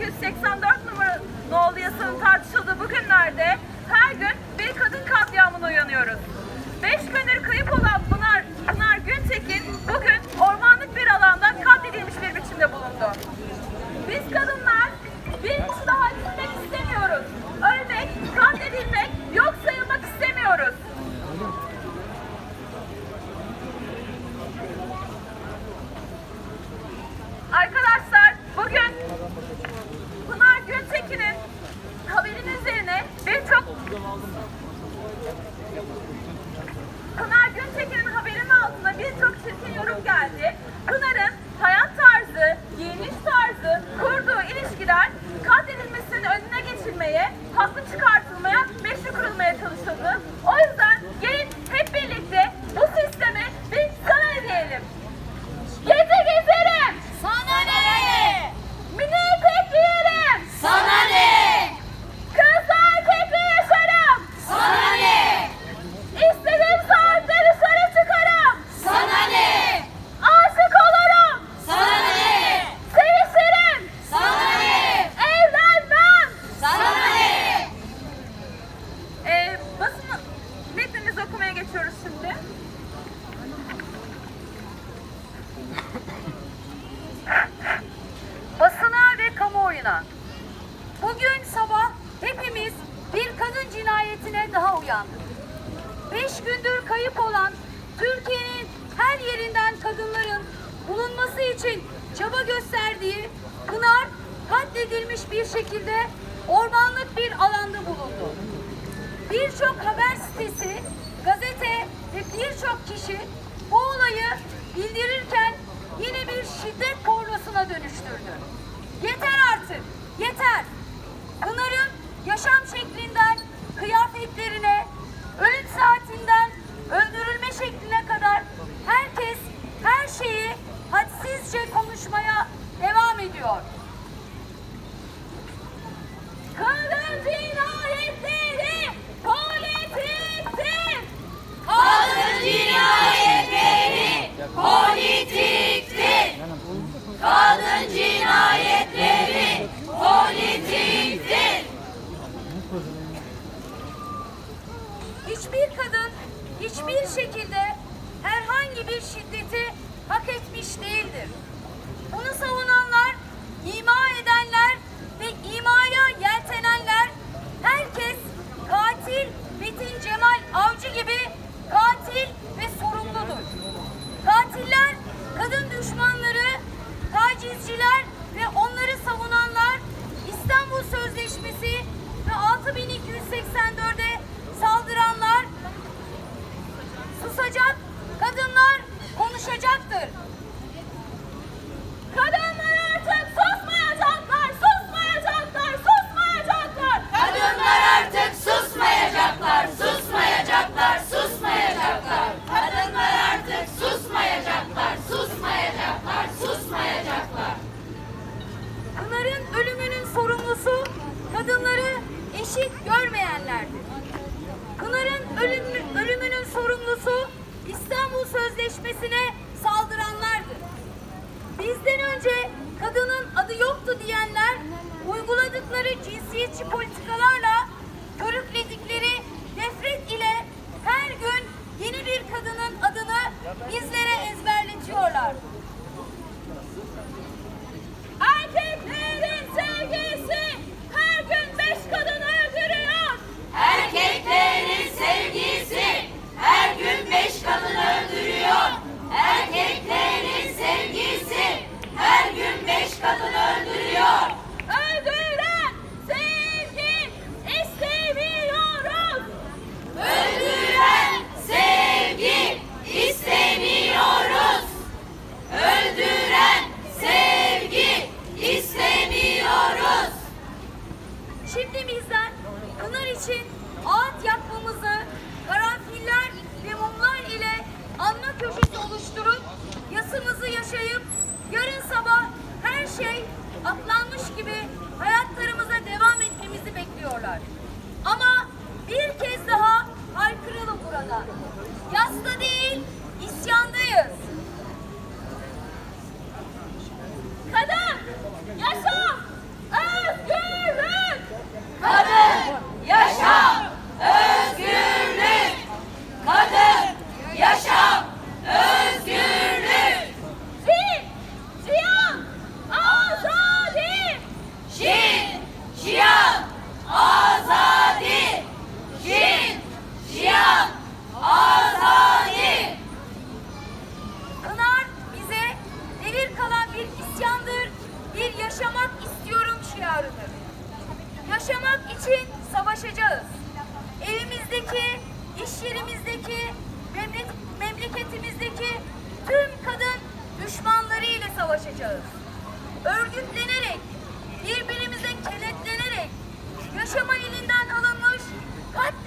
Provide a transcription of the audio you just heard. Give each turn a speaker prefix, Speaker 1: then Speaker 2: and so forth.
Speaker 1: 284 numara Noğlu Yasa'nın tartışılması Pınar Gönül Bugün
Speaker 2: sabah hepimiz bir kadın cinayetine daha uyandık. Beş gündür kayıp olan Türkiye'nin her yerinden kadınların bulunması için çaba gösterdiği Pınar katledilmiş bir şekilde ormanlık bir alanda bulundu. Birçok haber sitesi, gazete ve birçok kişi bu olayı bildirirken yine bir şiddet pornosuna dönüştürdü. Yeter artık, yeter. Pınar'ın yaşam şeklinden kıyafetlerine, Türkiye'de cinsiyetçi politikalarla yaşamak için savaşacağız. Evimizdeki, iş yerimizdeki, memle- memleketimizdeki tüm kadın düşmanları ile savaşacağız. Örgütlenerek, birbirimize kenetlenerek, yaşama elinden alınmış, katledilmiş